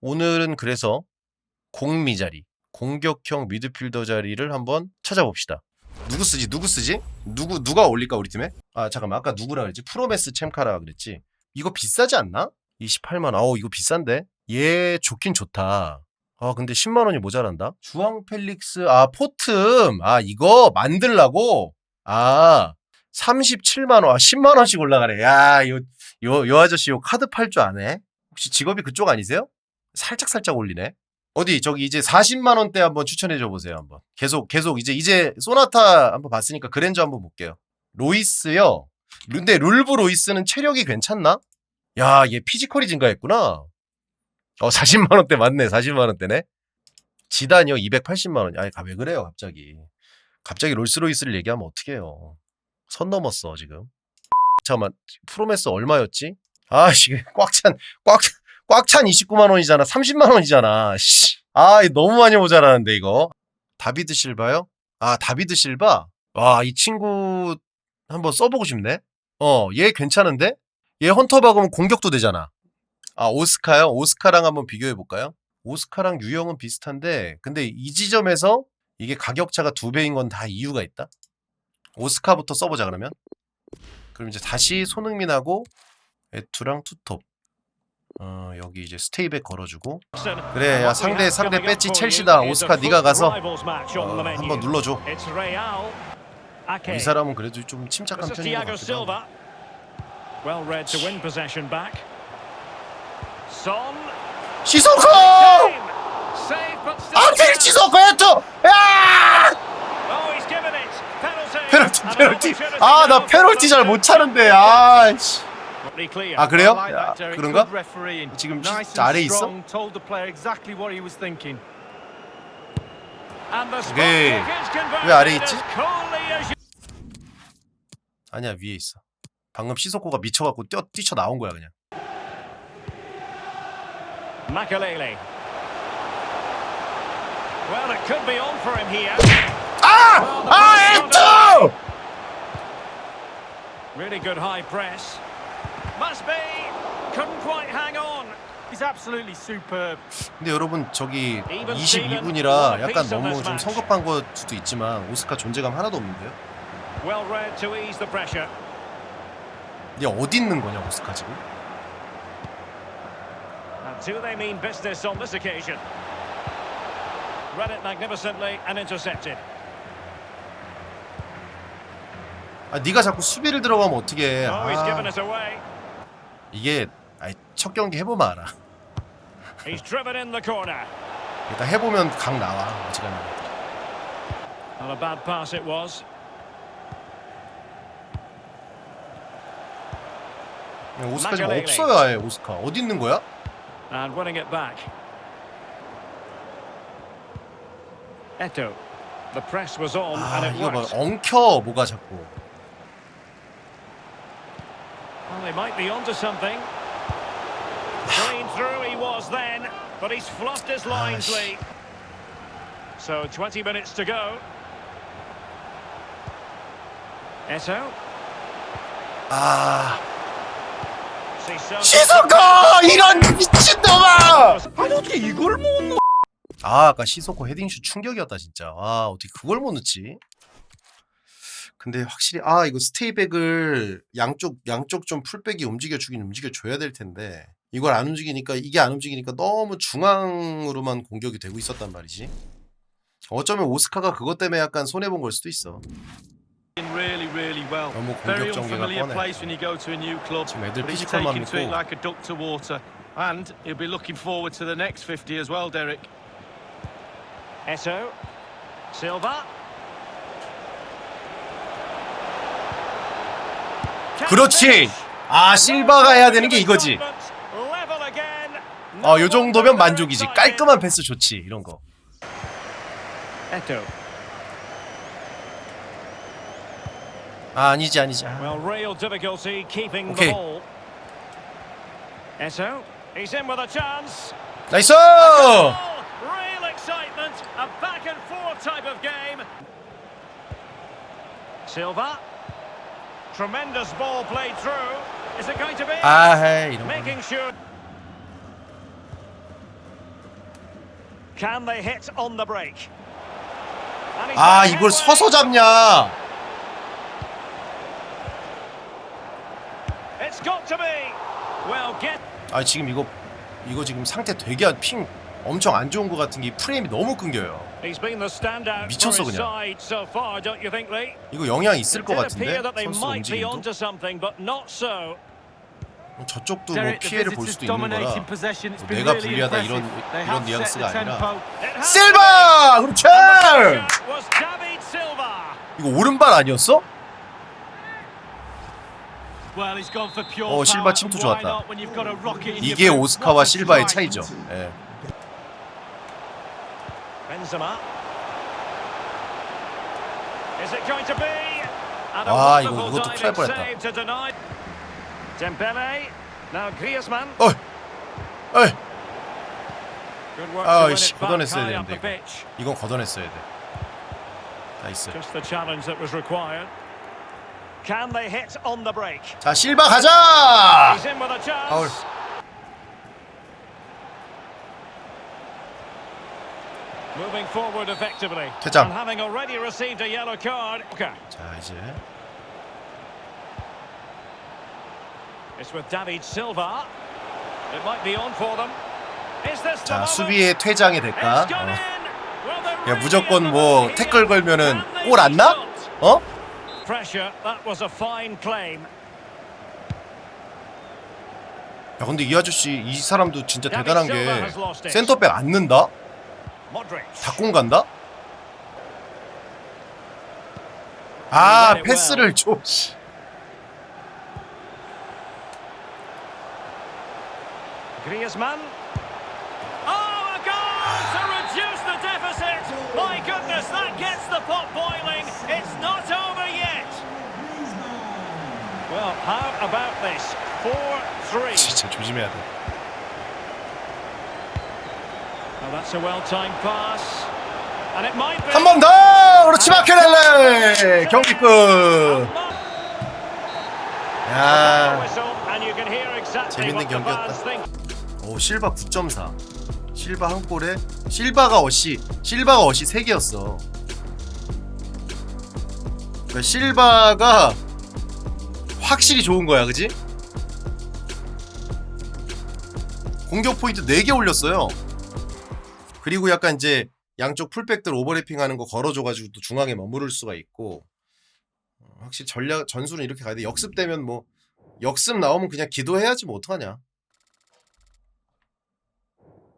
오늘은 그래서 공미 자리, 공격형 미드필더 자리를 한번 찾아봅시다. 누구 쓰지? 누구 쓰지? 누구 누가 올릴까 우리 팀에? 아 잠깐만 아까 누구라 그랬지? 프로메스 챔카라 그랬지? 이거 비싸지 않나? 28만 아우 이거 비싼데? 얘 좋긴 좋다. 아 근데 10만 원이 모자란다. 주황 펠릭스 아 포틈 아 이거 만들라고 아 37만 원, 아 10만 원씩 올라가네. 야, 요, 요, 요 아저씨 요 카드 팔 줄 아네? 혹시 직업이 그쪽 아니세요? 살짝 살짝 올리네. 어디 저기 이제 40만 원대 한번 추천해 줘 보세요 한번. 계속 계속 이제 이제 소나타 한번 봤으니까 그랜저 한번 볼게요. 로이스요. 근데 룰브 로이스는 체력이 괜찮나? 야, 얘 피지컬이 증가했구나. 어, 40만 원대 맞네. 40만 원대네. 지단이요 280만 원. 아니, 왜 그래요, 갑자기. 갑자기 롤스로이스를 얘기하면 어떡해요. 선 넘었어, 지금. 잠깐만. 프로메스 얼마였지? 아, 씨, 꽉 찬, 꽉, 꽉 찬 29만 원이잖아. 30만 원이잖아. 씨. 아, 너무 많이 모자라는데, 이거. 다비드 실바요? 아, 다비드 실바? 와, 이 친구 한번 써보고 싶네? 어, 얘 괜찮은데? 얘 헌터 박으면 공격도 되잖아. 아, 오스카요? 오스카랑 한번 비교해 볼까요? 오스카랑 유형은 비슷한데, 근데 이 지점에서 이게 가격차가 두 배인 건 다 이유가 있다? 오스카부터 써보자, 그러면. 그럼 이제 다시 손흥민하고 에투랑 투톱. 어, 여기 이제 스테이백 걸어주고. 그래, 야, 상대, 상대 배지 첼시다. 오스카 네가 가서 어, 한번 눌러줘. 이 사람은 그래도 좀 침착한 편인 것 같기도 하고. 시소코! 안필 시소코! 야! Oh. Penalty. 페널티, 페널티. 아, 나 페널티 잘 못. 차는데, 아, 씨. 아, 그래요? 야. 그런가? 지금 and 있어? spot 왜- 아래에 있지? 아니야, 위에 있어. 방금 시소코가 미쳐갖고 뛰어, 뛰쳐 나온 거야, 그냥. 아! 아, 에투! Really good high press. Must be. Couldn't quite hang on. He's absolutely superb. 근데 여러분, 저기 22분이라 약간 너무 좀 성급한 걸 수도 있지만, 오스카 존재감 하나도 없는데요? Well read to ease the pressure. 얘 어디 있는 거냐, 오스카 지금? And do they mean business on this occasion? Read it magnificently and intercepted. 아, 네가 자꾸 수비를 들어가면 어떻게 해. Oh, he's given 아. 이게, 아이, 첫 경기 해보면 알아. 일단 해보면 각 나와, 어지간하면. And a bad pass it was. 오스카 지금. 없어요, 아예 오스카. 어디 있는 거야? And winning it back. Eto. The press was on 아, and it 이거 봐. worked. 엉켜, 뭐가 자꾸. Well, they might be onto something. Clean through he was then, but he's fluffed his lines, 씨. Lee. So 20 minutes to go. Eto. 아. 시소코! 이런 미친놈아! 아니 어떻게 이걸 못 넣어? 아, 아까 시소코 헤딩슛 충격이었다, 진짜. 아, 어떻게 그걸 못 넣지? 근데 확실히, 아, 이거 스테이백을 양쪽, 양쪽 좀 풀백이 움직여 주긴 움직여 줘야 될 텐데, 이걸 안 움직이니까, 이게 안 움직이니까 너무 중앙으로만 공격이 되고 있었단 말이지. 어쩌면 오스카가 그것 때문에 약간 손해 본 걸 수도 있어. Really, really well. 너무 공격 전개가 뻔해. 지금 애들 피지컬만 믿고 like a duck to water. And he'll be looking forward to the next 50 as well, Derek. Eto. Silva. 그렇지! 아, 실바가 해야 되는 게 이거지. 어, 요 정도면 만족이지. 깔끔한 패스 좋지, 이런 거. 아, 아니지, 아니지. 아. Chance. 나이스! Real Tremendous ball played through. Is it going to be? 아, 이런 거. Making sure. Can they hit on the break? 아 이걸. 서서 잡냐? It's got to be. Well, get. 아 지금 이거 이거 지금 상태 되게 안- 핑 엄청 안 좋은 것 같은 게이 프레임이 너무 끊겨요. 미쳤어, 그냥. 이거 영향 있을 것 같은데 선수 움직임도. 저쪽도 뭐 피해를 볼 수도 있는 거라 뭐 내가 불리하다. 이런- 이런 뉘앙스가 아니라. 실바 Silva. 이거 오른발 아니었어? 어, 실바. 침투 좋았다. 이게? 오스카와 실바의. 차이죠. 예. Benzema. Is it going to be? And a 아, 이거 wonderful 이것도 큰일 날 diving 뻔했다. save to deny. Dembele. Now Griezmann. 어이, 어이, Good work 아, to win 씨, it back 걷어냈어야 high up 되는데, the pitch. 이건 걷어냈어야 돼. 나이스. Just the challenge that was required. Can they hit on the break? 자 실바 가자. He's in with a chance. 파울. Moving forward effectively. 퇴장. And having already received a yellow card. Okay. 자 이제 It's with David Silva. It might be on for them. Is this the 자 moment? 수비의 퇴장의 It's 대가. gone 어. in. Well, they're 야 무조건 the 뭐 태클. 걸면은 골 안 나? 어? Pressure. That was a fine claim. 야 근데 이 아저씨 이 사람도 진짜 대단한 게. 센터백 안 는다? 닭공 간다? 아 패스를 줘. 씨. Griezmann. Oh, a goal to reduce the deficit. My goodness, that gets the pot boiling. It's not over yet. Well, how about this? 4-3. 진짜 조심해야 돼. Well, that's a well-timed pass. And it might be... 한 번 더! 그렇지 마케렐레! 경기 끝! 야, 재밌는 경기였다. 오 실바 9.4. 실바 한 골에 실바가 어시, 실바가 어시 3개였어. 그러니까 실바가 확실히 좋은 거야, 그지? 공격 포인트 4개 올렸어요. 그리고 약간 이제 양쪽 풀백들 오버래핑 하는 거 걸어줘가지고 또 중앙에 머무를 수가 있고 어, 확실히 전략 전술은 이렇게 가야 돼. 역습 되면 뭐 역습 나오면 그냥 기도해야지 뭐 어떡하냐.